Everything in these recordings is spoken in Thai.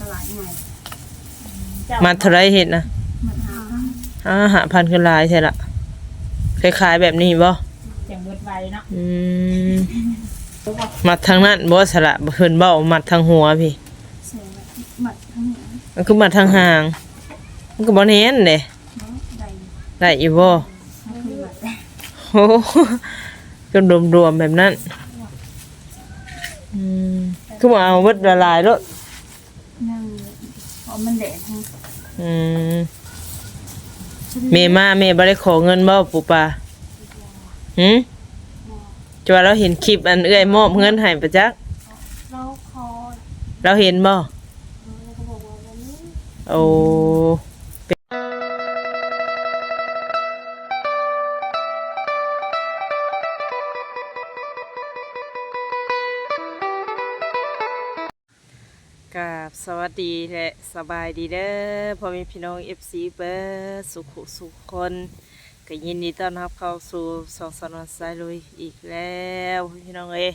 ตลาดใหญ่มาเท่าไรเห็ดนะมันหาอ่าหาพันขึ้นหลายใช่ละคล้ายๆแบบนี้บ่จังเบิดไวเนาะอืมมัดทางนั้นบ่สละเพิ่นเบ้ามัดทางหัวพี่เสียหมัดทั้งหมดมันคือมัดทางหาง มันก็บ่แน่นเด้เนาะใดได้อยู่บ่ไม่เคยหมัดแต่โอ้โหจนรวมๆแบบนั้นอืมคือบ่เอาเบิดละลายแล้วนั่งเพราะ มันแดดทั้งอืมเมมาเมบ่ได้ขอเงินบ่ปู่ปาหืมจว่าเราเห็นคลิปอันเอื้อยมอบเงินให้ประจักษ์เราคอเราเห็นบ่เราก็บอกว่าวันนี้โอ้กับสวัสดีและ สบายดีเด้อพ่อแม่พี่น้อง FC เบอร์สุขสุขคนก็ยินดีต้อนรับเข้าสู่สองสนวนสายลุยอีกแล้วพี่น้องเอ้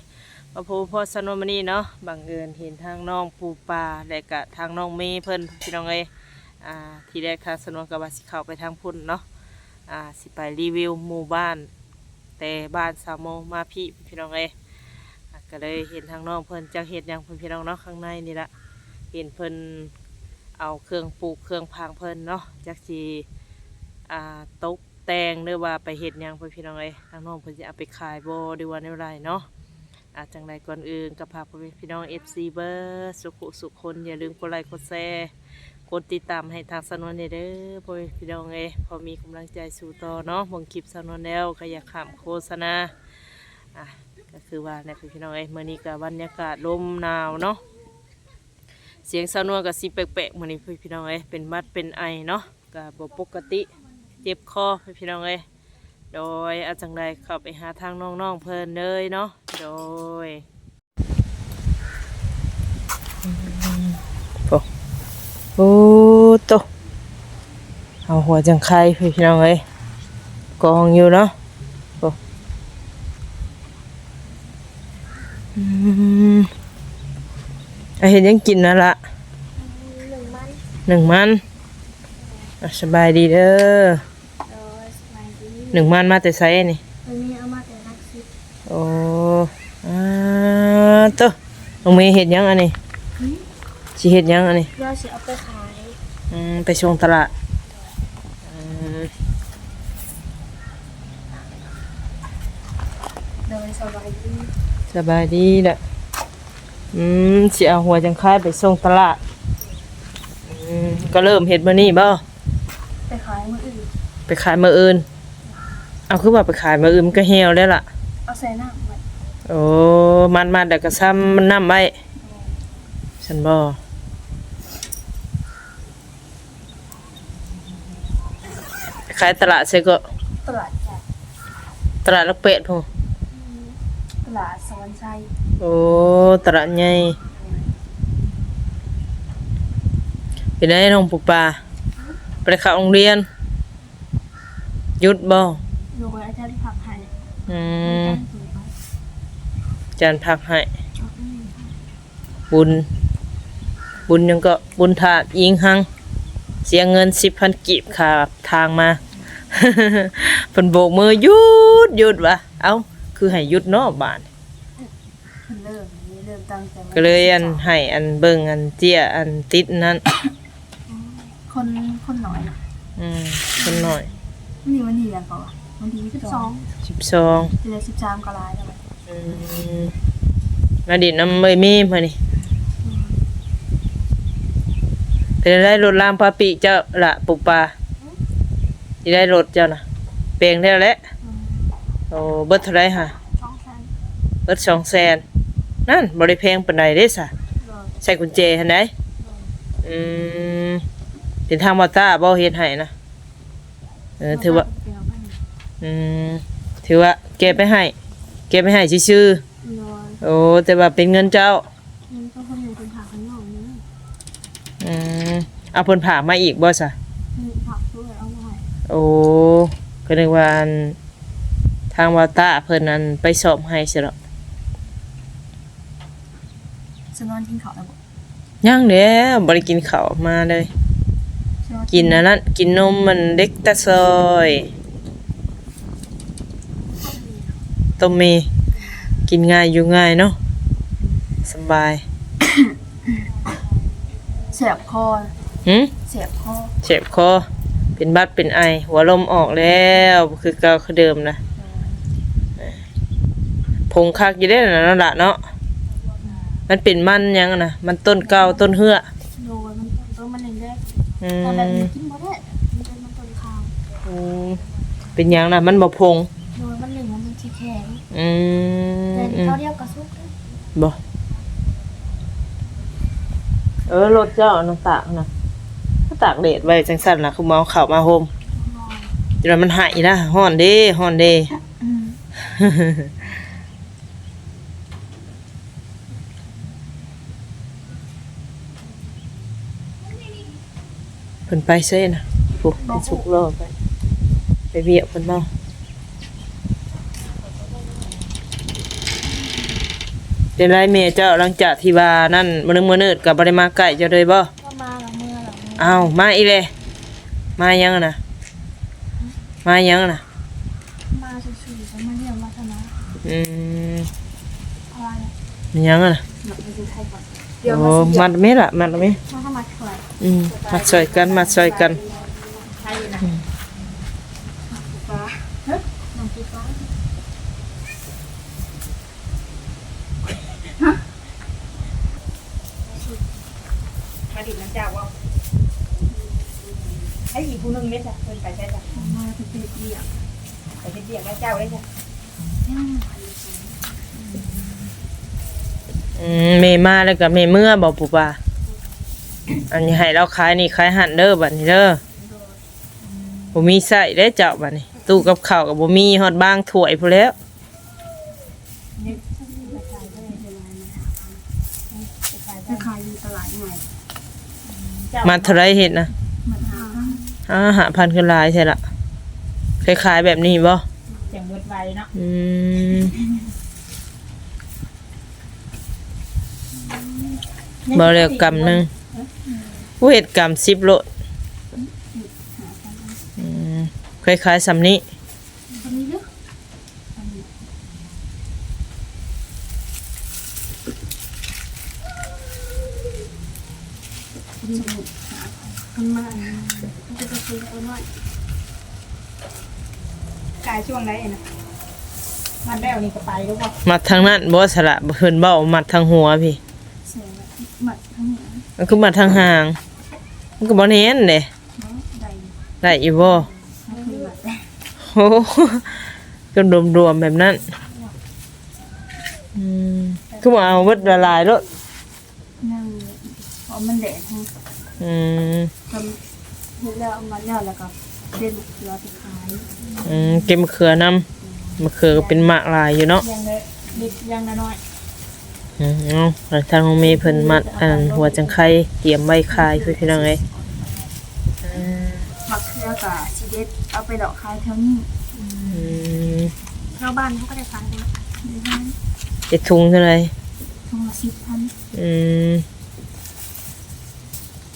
มาพูพ่อสนวนมานี่เนาะบังเอิญเห็นทางน้องปูปลาและกะทางน้องเมย์เพิ่นพี่น้องเอ้อ่าทีแรกทางสนวนกับว่าสิเข้าไปทางพุ่นเนาะอ่าสิไปรีวิวหมู่บ้าน แต่บ้านสามโมมาพี่พี่น้องเอ้ยอะก็เลยเห็นทางน้องเพิ่นจักเฮ็ดหยังเพิ่นพี่น้องเนาะข้างในนี่ละเห็นเพิ่น เอาเครื่องปลูกเครื่องพางเพิ่นเนาะจักสีอ่าตกแต่งหรือว่าไปเฮ็ดยังพี่น้องเอ้ยทางน้องเพิ่นสิเอาไปขายบ่หรือว่าแนวใดเนาะอาจังใดก่อนอื่นก็พาพี่น้อง FC เบอร์สุขุสุขคนอย่าลืมกดไลค์กดแชร์กดติดตามให้ทางสนวนเด้อพ่อพี่น้องเอ้ยพอมีกำลังใจสู่ต่อเนาะมองคลิปสนวนแล้วก็อย่าข้ามโฆษณาอะก็คือว่าในพี่น้องเอ้ยมื้อนี้ก็บรรยากาศลมหนาวเนาะ เสียงสาวนวลกับสีแปลกๆเหมือนนี้พี่น้องเอ้ยเป็นมัดเป็นไอเนาะกับบปกติเจ็บคอพี่น้องเอ้ยโดยอาจังใดเข้าไปหาทางน้องๆเพลินเลยเนาะโดยโอ้โตเอาหัวจังไคพี่น้องเอ้ยกองอยู่เนาะโอ้ เอาเห็นยังกินนั่นละหนึ่งมันหนึ่งมันอะสบายดีเด้อเออสบายดีหนึ่งมันมาแต่ไซนี่วันนี้เอามาแต่นักซิปโอ้อาโตัวลงมีเห็ดยังอันนี้สิเห็ดยังอันนี้เราจะเอาไปขาย อืมไปส่งตลาดอืมโดยสบายดีสบายดีแหละ อืมสิเอาหัวจังค่ายไปส่งตลาดอืมก็เริ่มเห็ดมานี่บ่ไปขายมืออื่นไปขายมืออื่น เอาคือว่าไปขายมืออื่นมันก็เหี่ยวแล้วล่ะ เอาใส่น้ำไว้โอ้มันมาเด็กก็ซ้ำมันน้ำไว้ฉันบอขายตลาดเสก็ตลาดใหญ่ตลาดลักเป็ดพงต ลาดสวรรค์ชัยโอ้ตลาดใหญ่เป็นไงน้องปุกปลาไปเข้าโรงเรียนหยุดบ่โดยอาจารย์ผักให้อืมอาจารย์ถือไว้จานพักให้บุญ บุญยังก็บุญถาดยิงหัง เสียเงินสิบพันกีบค่ะทางมาเพิ่นโบกมือหยุดหยุดวะเอ้า คือให้หยุดเนาะบานเพิ่นเริ่มนี่เริ่มตั้งแต่วันก็เลยอันให้อันเบิ่งอันเตี้ยอันติดนั้นคนคนน้อยน่ะอืมคนหน่อยวันนี้วันที่ยังก่อนวันที่สิบสองสิบสองทีละสิบสามก็ลายแล้วไปอืมมาดินน้ำเมยมีมานี่เป็นได้รถลามปาปิเจ้าละปุปปาที่ได้รถเจ้านะเปลงได้แล้วโอ้เบิดเท่าไรฮะช่องแซนเบิดสองแสนนั่นบริเพงปานใดเด้สะเลยใส่กุญแจหันไดอืมเป็นทางมอต้าบ่เฮ็ดให้นะเออถือว่า เดี๋ยวมันอืมถือว่าเก็บไปให้ เก็บไปให้ชื่อเลยๆโอ้แต่ว่าเป็นเงินเจ้า มันก็คนอยู่เป็นผักข้างนอกนี่อืมเอาเพิ่นผ่ากมาอีกบ่ซะมีผักด้วยเอาไว้โอ้ก็นึกว่าอัน ทางมอต้าเพิ่นนั้นไปสอบให้ซะแล้วสนอนกินข้าวแล้วบอกย่างเด้อบ่ได้กินข้าวมาเลยกินอันนั้นกินนมมันเด็กตะซอยต้มมีกินง่ายอยู่ง่ายเนาะสบายเสียบคอหึเสียบคอเจ็บคอเป็นบัดเป็นไอ หัวลมออกแล้ว คือเก่าคือเดิมนะ ผงคักอยู่ได้อนะนั่นล่ะเนาะมันเป็นมันยังนะมันต้นเก่าต้นเหือโดยมันตัวมันเองได้อืตอนแบบมนี้กินบ่ได้มันเป็นมันต้นข้าวอืมเป็นยังนะมันบ่พง โดยมันหนึ่งมันเป็นชีแข็งอืมแต่อืม เขาเรียกกระซุกเลยบ่เออรถเจ้าน้องตากนะก็ตากแดดไว้จังสั่นล่ะคือมาเอาข้าวมาโฮมนอนเดี๋ยวมันหายนะฮ้อนเด้ฮ้อนเด้ อืม นไปเซ่นะปุ๊บเป็นสุกรอไป ไปเวียกเพิ่นเนาะเป็นไรเมเจ้าหลังจากที่ว่านั่นมื้อนึงมื้อนืดก็บ่ได้มาใกล้เจ้าเลยบ่ก็มาละเมื่อละเมื่ออ้าวมาอีเลยมายังอะน่ะมายังอะน่ะมาสุดๆแล้วมาเรียกวัฒนะอืมอะไรอะมันยังอะน่ะเดี๋ยวไปดูไทยก่อนเดี๋ยวโอ้มาสิมัดไหม่ล่ะมัดไหมมาเข้ามาช่วย อืมมัดซอยกันมัดซอยกันใช่นะฟ้าเฮ้ยน้องฟ้ามาดิบน้ำเจ้าว่าให้อีกผู้หนึงไหมจ๊ะเพิ่นไปใช่จ้ะมาจะติดเดียกไปเป็นเดียกน้ำเจ้าได้จ้ะอืมเมมาแล้วก็เมเมื่อบอกปู่ป่า อันนี้ให้เราขายนี่ขายหันเด้อบัดนี้เด้อบ่มีใส่ได้เจ้าบัดนี้ ตู้กับข้าวก็บ่มีฮอดบางถ้วยพู้นแหล้วจะขายอยู่ตลาดใหม่เจ้ามาเท่าไรเฮ็ดนะมันหาอ่าหาพันขึ้นหลายใช่ละคล้ายๆแบบนี้บ่เสียงเบิดไวเนาะอืมบ่เรียกกำหนึง ผู้เฮ็ดกำ10โลอืมคล้ายๆสำนี้คนนี้เด้อคนมามันจะไปซื้อคนน้อยกายช่วงไหนนะมันแล้วนี่ก็ไปแล้วบ่มัดทางนั้นบ่สละเพิ่นเบ้ามัดทางหัวพี่เสียหมัดทั้งนี้มันคือมัดทางหาง มันก็บ่เห็นเด้เนาะใดได้อยู่บ่ไม่เคยหมัดโอ้โหก็รวมๆแบบนั้นอืมคือว่าเอาเบิดละลายแล้วนั่งเพราะมันแดดทั้งอืมทำเห็นแล้วเอามาเนี่ยแล้วก็เด่นเกลือไปขายอืมเก็บมะเขือนำมะเขือก็เป็นหมากลายอยู่เนาะยังเลยนิดยังน้อยอืมเอาแล้วทางโรงเมเพิ่นมัดอันหัวจังไคเตรียมไว้คายเพื่อพี่น้องเอ้ยอืม หมักเกลือกับชีเด็ดเอาไปดอกขายแถวนี้อืมชาวบ้านเขาก็ได้ขายกันเดี๋ยวนั้นเจ็ดถุงเท่าไหร่ทุ่งละสิบพันอืม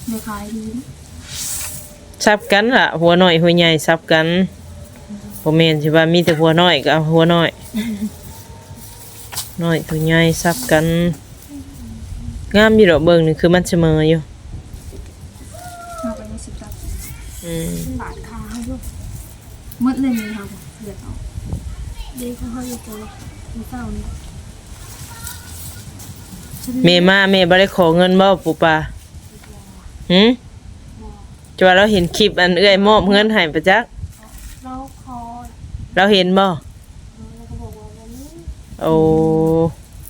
ได้ขายดีซับกันล่ะ หัวน้อยหัวใหญ่ซับกันบ่แม่นสิว่ามีแต่หัวน้อยก็เอาหัวน้อย น้อยตัวใหญ่ซับกัน งามอยู่ดอกเบิ่งนี่คือมันเสมออยู่ เอาไปในสิบบาท อืมบาทค้าให้ด้วยมดเลยนี่ค่ะเดือดเอาเด็กเขาเขาอยู่ตัวมีเศร้านี่ฉันแม่มาแม่บ่ได้ขอเงินบ่ปู่ปาหึจะว่าเราเห็นคลิปอันเอื้อยมอบเงินให้ประจักษ์เราคอเราเห็นบ่เราก็บอกว่าวันนี้โอ้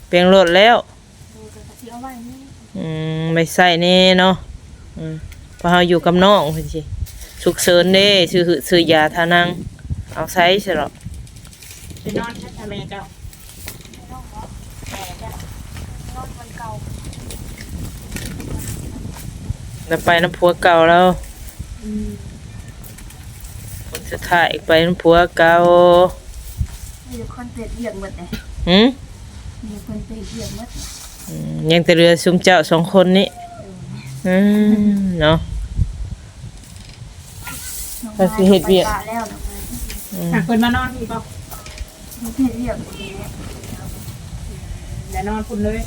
เปลียงรถแล้วเราจะกะทิเอาไว้นี่อืมไม่ใส่แน่เนาะอืมเพราะเราอยู่กับน้องเพิ่นสิ ฉุกเฉินเด้ซื้อหืซื้อยาทานัง เอาใช้ซะหรอกๆไปนอนชัดทะเลเจ้านอนวันเก่าแล้วไปน้ำผัวเก่าแล้วคนสุดท้ายไปน้ำผัวเก่ามีแต่คนเตะเอียงหมดเลยหืมมีคนเตะเอียงหมดอืมยังแต่เรือซุมเจ้าสองคนนี้เอออืมเนาะน้อง ก็สิเฮ็ดเวียกไปปะแล้วน้องไม้อืมหากเพิ่นมานอนพี่เปล่าน้องเฮ็ดเวียกอยู่นี่เดี๋ยวนอนคุณเลย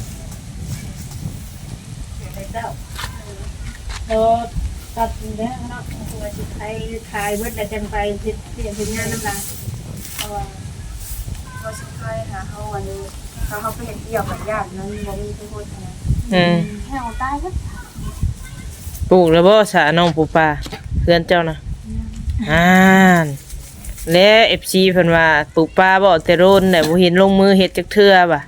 เดี๋ยวได้เจ้าเออตัดเด้อเนาะตัวสิไทยทายเบิดแต่จังไปเฮ็ดเรียนเฮ็ดงานน้ำลายเพราะว่าก็สิเคยหาเขาวันนี้เขาเขาไปเฮ็ดเวียกกับญาตินั้นบ่มีทุกคนนะอืมแค่เอาตายก็ปลูกแล้วบ่สาน้องปูปลาเพื่อนเจ้านะ อ่านและเอฟซีเพิ่นว่าปลูกปลาบ่แต่โรนแต่บ่เห็นลงมือเฮ็ดจักเทื่อบ่ะ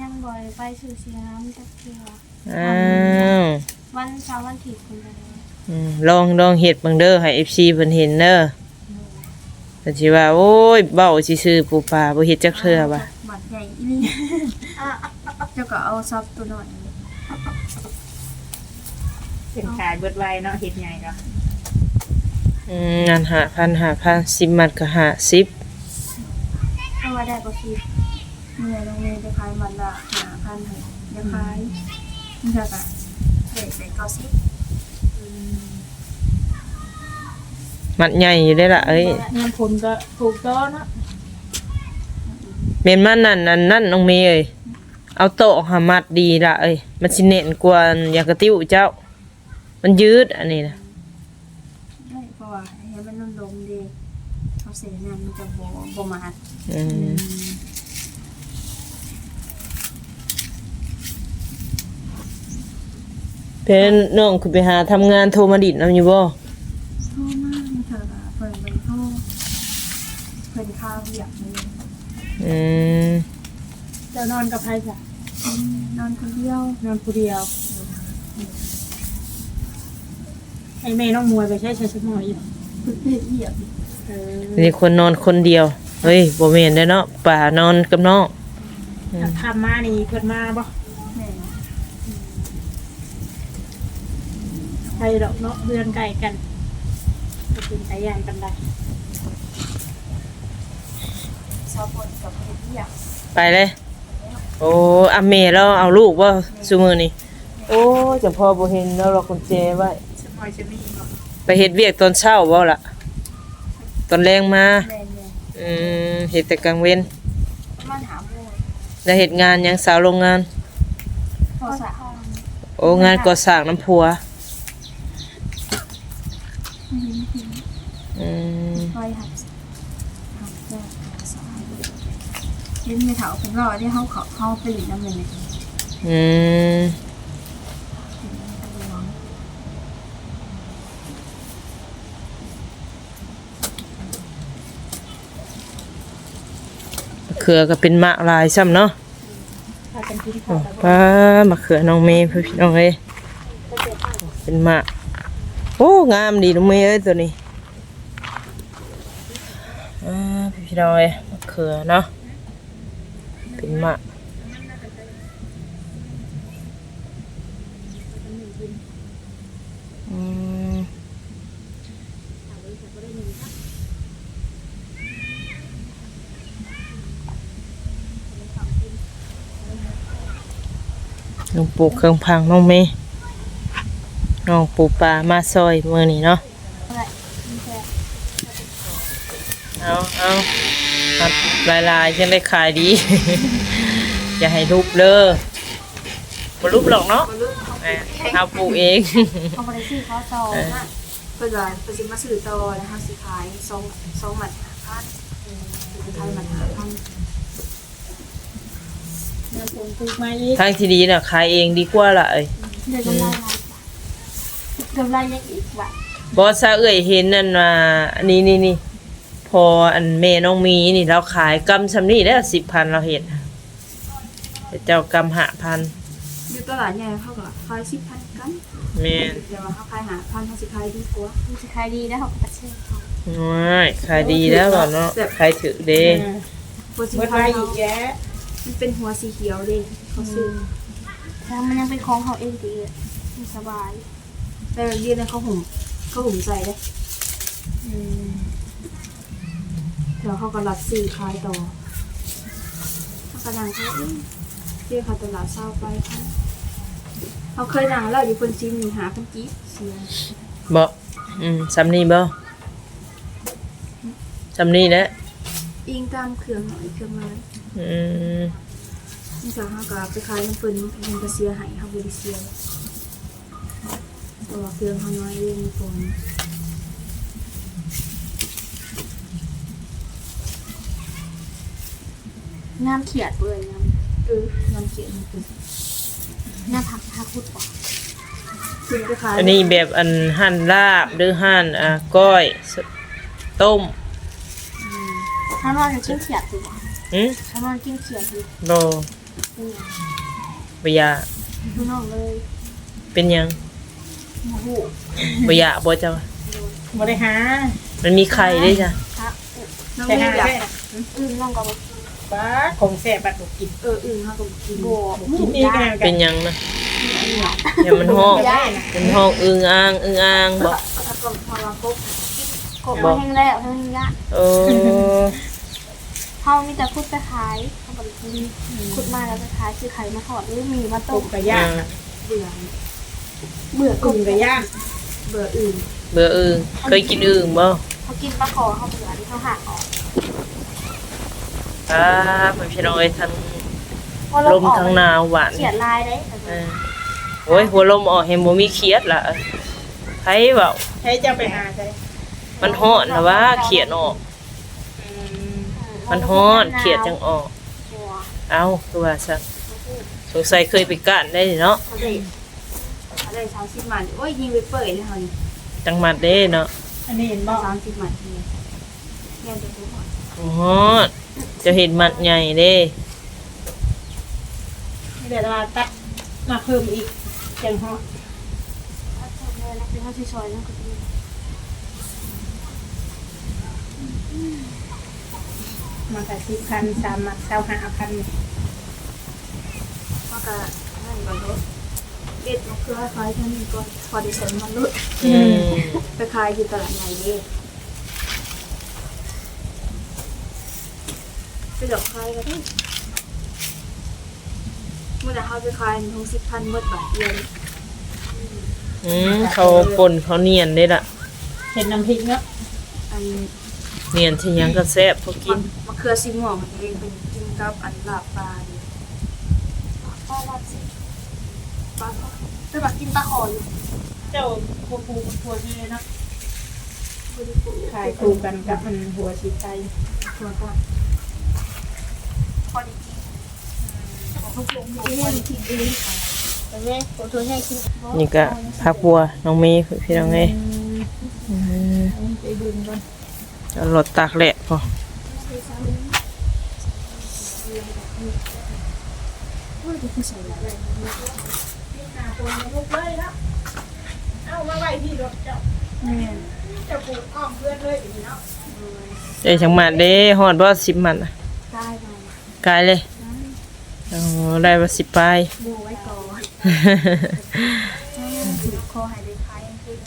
ยังบ่ได้ไปซื้อเสียน้ำจักเทื่ออ้าววันเสาร์วันอาทิตย์คนละอืมลองลองเฮ็ดเบิ่งเด้อให้ FC เพิ่นเห็นเด้อแต่สิว่าโอ้ยเบ้าซื่อๆปูปลาบ่เฮ็ดจักเทื่อบ่ะบัตรใหญ่อีนี่เจ้าก็เอาซับตัวหน่อยเป็นขายเบิดไวเนาะเฮ็ดใหญ่เนาะ อืมงาน5,000 5,000 10มัดก็50ถ้าว่าได้ก็คือเมื่อโรงเรียนจะขายมันละหาพันให้จะขายนี่เท่ากับเด็กเด็กเก้าสิบมัดใหญ่อยู่ได้อล่ะเอ้ยงานผลก็ถูกต้องเนาะแม่นมันนั่นนั่นนั่นน้องเมย์เอ้ยเอาโต๊ะหามัดดีล่ะเอ้ยมันสิเน่นกว่าอยากกระติ้วเจ้า มันยืดอันนี้นะ ได้เพราะว่าให้มันนุ่มลมดีเขาเสียงานมันจะโบโบมาดอืมเพิ่นน้องคือไปหาทำงานโทรมาดิดนำอยู่บ่โทษมากนี่เธอค่ะเพิ่นเป็นโทษเพิ่นข้าวเหยียบเลยอืมเจ้านอนกับไผจ้ะอืมนอนคนเดียวนอนผู้เดียวไอ้แม่น้องมวยไปใช้ใช้สมองอยู่เพิ่นเฮ็ดเหยียบเออ มีคนนอนคนเดียว เฮ้ยบ่แม่นเด้อเนาะป่านอนกับน้องถ้าทำมานี่เพิ่นมาบ่แม่ใครดอกเนาะเพื่อนไก่กันก็เป็นสายยานกันได้ชาวบนกับเฮ็ดเหยียบไปเลย โอ้อาเมเราเอาลูกบ่ซุมื้อนี้โอ้เจะพ่อบ่เห็นแล้วเรากุญแจไว้ สมอยจะมีบ่ไปเฮ็ดเวียกตอนเช้าบ่ล่ะ ตอนแรงมา แม่แม่ อืมเฮ็ดแต่กลางเว้นประมาณหาโมงแล้วเฮ็ดงานหยังสาวโรงงาน พอสะโอ้งานก่อสร้างน้ำพัวอืมคอยหักหักแจ้งหักสายเห็นไม่เถาเป็นรอที่เขาเขาเขาไปหลีน้ำเลยเนี่ยอืมมะ เขือก็เป็นมะลายซ้ำเนาะป้ามะเขือน้องเมย์พี่น้องเอ้ยเป็นมะโอ้งามดีน้องเมย์เอ้ยตัวนี้อ่พี่น้องเอ้ยมะเขือเนาะเป็นมะ ลงปลูกเครื่องพังน้องเมย์น้องปลูกปลามาซอยเมื่อนี้เนาะเอาเอาหัดลายๆยังได้ขายดี อย่าให้รูปเลยบ่รูปหรอกเนาะเอาปลูกเองเขาไปซื้อเขาซองนะเพื่อนว่าเพื่อนมาซื้อตอนะคะสิขายซองซองหมัดหาพันขายหมัดพัน งานผมปลูกมาอีกทางที่ดีน่ะขายเองดีกว่าล่ะเอ้ยเดี๋ยวกำไรกำไรยังอีกว่ะบ่ซะเอ้ยเห็นนั่นว่าอันนี้นี่นี่พออันแม่น้องมีนี่เราขายกำซำนี้ได้10,000เราเฮ็ดแต่เจ้ากำ5,000อยู่ตลาดใหญ่เขาก็ขายสิบพันกันแม่นเดี๋ยวว่าเขาขายหาพันเขาสิขายดีกว่าเขาสิขายดีแล้วเขาก็ประเชื่อเขาน้อยขายดีแล้วบ่เนาะขายถือเด้ เออโปรสิเบิดขายไว้เขาอีกแยะ มันเป็นหัวสีเขียวเลยเขาซื้อแล้วมันยังเป็นของเขาเองดีเลยมันสบายแต่แบบเดียวนะเขาหุ่มเขาหุ่มใจได้อืมเดี๋ยวเขาก็รับซื้อขายต่อเขากระดังเขาเองเรียกเขาตลาดเศร้าไปค่ะเขาเคยนั่งเล่าอยู่คนซิมนี่หาคนจีเสียบ่อืมสำนีบ่สำนีแหละ อิงตามเครื่องหอยเครื่องมันอื มนี่สาวเขาก็ไปขายน้ำเปิ้ลมันก็เสียหายเขาบริเสียตัวเครื่องเขาน้อยเองตรงน้ำเขียดเลยน้ำเออน้ำเขียดมันคือน้ำผักผักพุดกว่าคือไปขายอันนี้แบบอันหั่นลาบหรือหั่นอ่าก้อยสต้มถ้านอนจะกินเขียดดีกว่าหืม ถ้านอนกินเขียดดีบ่เป็นหยังบ่อยากพี่น้องเลยเป็นหยังโอ้โหบ่อยากบ่เจ้าบ่ได้หามันมีไข่ด้วยจ้ะพระน้องแต่ไม่หาอยากได้นะอื่นน้องก็บอกบ้าของแซ่บบัดบ่กินเอออื่นเขาก็กินโบกินเองก็แล้วกัเป็นหยังนะเดี๋ยวมันห้องได้นะเป็นห้องอึงอ่างอึงอ่างบ่แล้วก็พอเราครบครบมาแห้งแล้วแห้งยะเออ เขามีแต่คุดไปขายเขาบอกกินคุดมาแล้วไปขายคือไข่มาทอดหรือมีมาต้ต้มมก็ย่างเบื่อเบื่อกุ้งก็ย่างเบื่ออื่นเบื่ออึงเคยกินอึงบ่เขากินปลาคอเขาเบื่อที่เขาหักออกอ่ามันพี่น้องเอ้ยทั้งลมทั้งหนาวหวานเขียดลายได้เออโอ้ยหัวลมออกเห็นบ่มีเครียดล่ะไผเว้าให้เจ้าไปหาใช่มันฮ้อนนะว่าเขียดออก มันฮ้อนเขียดจังออก เอ้าคือว่าซะสงสัยเคยไปก้านได้เนาะเขาได้เขาได้สามสิบมันโอ้ยยิงไปเปิดเลยเขานี่จังหวัดเด้เนาะอันนี้เห็นบ่สามสิบมันเนี่ยแย่จะพูดว่าฮ้อนจะเห็นมัดใหญ่เด้เดี๋ยวเราตักมาเพิ่มอีกจังฮอดถ้าเธอเลยนะเป็นข้าวซอยๆนั่นก็ดี มาแต่สิบพันสามมาเก้าห้าพันว่าก็นั่นก่อนรถเด็ดมะเขือคล้ายแค่นี้ก่อนพอได้ใส่มันลุดอืมไปขายอยู่ตลาดใหญ่เด้ไปดอกคายกันเมื่อไหร่เขาไปขายทงสิบพันเมื่อบาทเดียวอืมเขาป่นเขาเนียนได้ล่ะเห็นน้ำพริกเนาะอันเนียนที่หยังก็แซ่บเขากิน มะเขือสีม่วงมันเองเป็นกินกับอันลาบปลาดิปลาลาบสิปลาทอดไปแบบกินปลาคออยู่เจ้าปูปูทัวนี่เนาะบริโภคขายคู่กันกับมันหัวสีไทยตัวก็พอดีกินเขาปรุงหมูพอดีกินเองแต่แม่ผมทนให้กินนี่ก็ผักบัวน้องเมย์พี่น้องเอ้ยอืมไปดึงก่อนเอารถตากแหละพอ ว่าจะคือใส่อะไรหาคนมาลูกเลยเนาะเอามาไว้ที่รถเจ้าแม่เจ้าปลูกอ้อมเพื่อนเลยอย่างนี้เนาะเอ้ยจังหวัดเด้ฮอดบ่10มันน่ะได้ไปกายเลยอ๋อได้ว่า10ปลายดูไว้ก่อนถือคอหายใจคล้ายขึ้น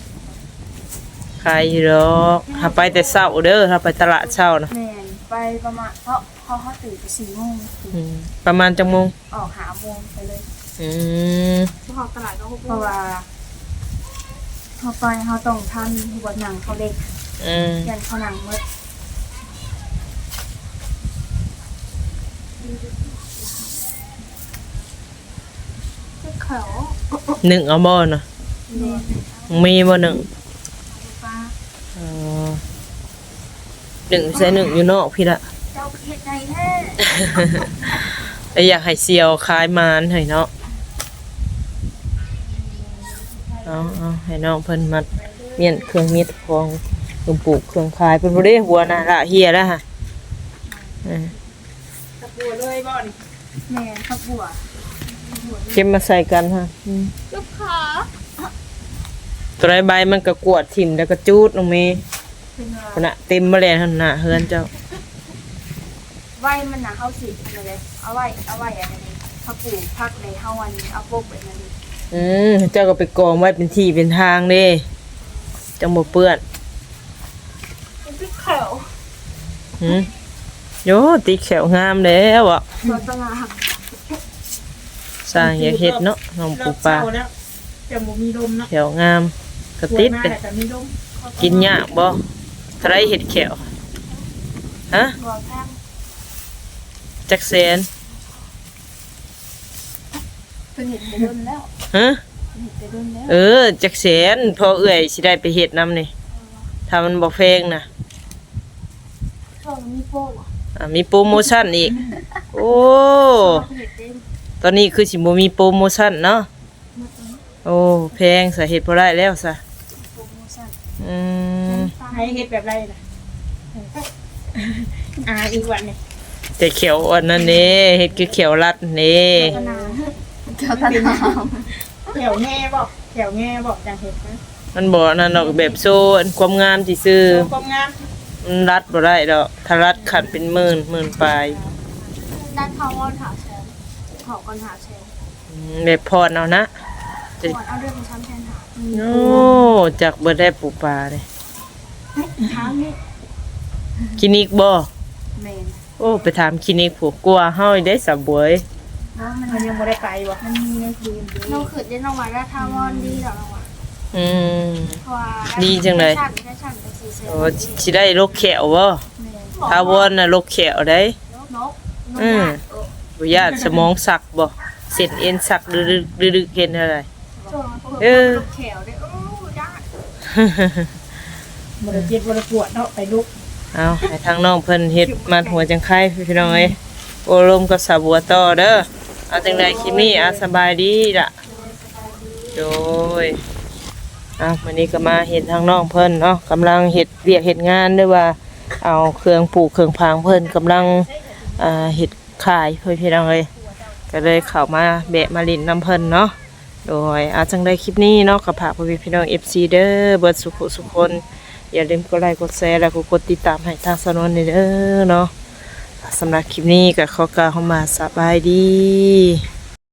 ขายอยู่ดอกถ้าไปแต่เช้าเด้อถ้าไปตลาดเช้านะแม่นไปประมาณเพราะ เขาเขาตื่นไปสี่โมงอืมประมาณจังโมงออกหาโมงไปเลยอืมเพราะตลาดก็เพราะว่าเขาไปเขาต้องทำหัวหนังเขาเล็กอืมยันเขาหนังมืดเขาหนึ่งเอาบ่เนาะแม่มีบ่หนึ่งป้าอ๋อหนึ่งใส่หนึ่งอยู่นอกพี่ละ เจ้าเฮ็ดไงแท้แต่อยากให้เซียวคลายมานให้เนาะเอาเอาให้น้องเพิ่นมัดเมียนเครื่องมีดของเครื่องปลูกเครื่องคลายเพิ่นบ่ได้หัวน่ะละเฮียแล้วฮะเออตะปูเลยบ่นี่แม่ขับบัวเก็บมาใส่กันฮะอืมลูกขาตัวไรใบมันก็กวดถิ่มแล้วก็จูดลงเมเป็นว่าพุ่นน่ะเต็มมาเลยหั่นน่ะเฮือนเจ้า ไว้มันหนาเข้าสิอะไรเลยเอาไว้เอาไว้อะไรนี่เขาปลูกพักในเฮาวันนี้เอาพวกไปนั่นอืมเจ้าก็ไปกองไว้เป็นที่เป็นทางเด้จังบ่เปื้อนเป็นพริกเขวหืมโยติแขวงามแล้วอะตัวตลาดสสร้างอยากเฮ็ดเนาะน้องปูปลาเรเศร้แล้วจะบ่มีลมเนาะแถวงามกระติดปวเป็นมาแต่มีลมกินยากบ่ใครเฮ็ดแขวฮะบอกแพง จักแสนเป็นเห็ดไปโดนแล้วฮะเป็นเห็ดไปโดนแล้วเออจักแสนพอเอื้อยสิได้ไปเฮ็ดนํนี่ถ้ามันบ่แพงนะช่วงมีโป้อะอะมีโปรโมชั่นอีก โอ้เห็ดเต็มตอนนี้คือสิบ่มีโปรโมชั่นเนาะโอ้ แพงสาเหตุบ่ได้แล้วซะโปรโมชั่นอืม ให้เฮ็ดแบบไรล่ะอ่าอีกวันนี่ แต่เขียวอันนั้นนี่เฮ็ดคือเขียวรัดนี่ตนาเกี่ยวกับน้แถวแง่บ่แถวแง่บ่จังเฮ็ดนะมันบ่นั่นดอกแบบโซอันความงามสิซื้อความงามมันรัดบ่ได้ดอกถ้ารัดขันเป็นหมื่นหมื่นปลายำด้านเขาวอนหาแชร์ขอก่อนหาแชร์แบบพรเอานะก่อนเอาเรื่องของฉันแทนหาโอ้จักเบิดได้ปูปลาเลยเท้านี่คลินิกบ่เมน โอ้ไปถามคลินิกผูกกลัวเฮาได้สะบวยว่ามันมันยังบ่ได้ไปบ่มันมีในทีมเราคือได้นวัดราทาวอนดีหรอเราอะอืม เพราะว่าดีจังเลยแค่ชั่นไปสี่เซนโอ้สิได้โรคแขวบ่เมนถ้าวนน่ะโรคแขวได้ นกนกอืมยากเออบ่ญาติสมองสักบ่เส้นเอ็นสักดึกๆดึกๆเห็นอะไร ช่วงเออลูกแขวได้โอ้ยากบ่ได้เจ็บบ่ได้ปวดเนาะไปลุก เอาให้ทางน้องเพิ่นเฮ็ดมัดหัวจังไคพี่น้องเอ้ยโอลมกับสาบัวต่อเด้อเอาจังได๋คิมี่อาสบายดีล่ะโดยเอาวันนี้ก็มาเห็นทางน้องเพิ่นเนาะกำลังเฮ็ดเวียกเฮ็ดงานด้วยว่า เอาเครื่องปลูกเครื่องพางเพิ่นกำลังอ่าเฮ็ดขายเพิ่นพี่น้องเอ้ยก็เลยเข้ามาแบะมาลินน้ำเพิ่นเนาะโดยอาจังได้คลิปนี้เนาะก็ฝากพ่อแม่พี่น้อง FC เด้อเบิดสุขสุขคน อย่าลืมกดไลค์กดแชร์แล้วก็กดติดตามให้ทางสนนนี่เด้อเนาะสำหรับคลิปนี้ก็ขอกล่าวเข้ามาสบายดี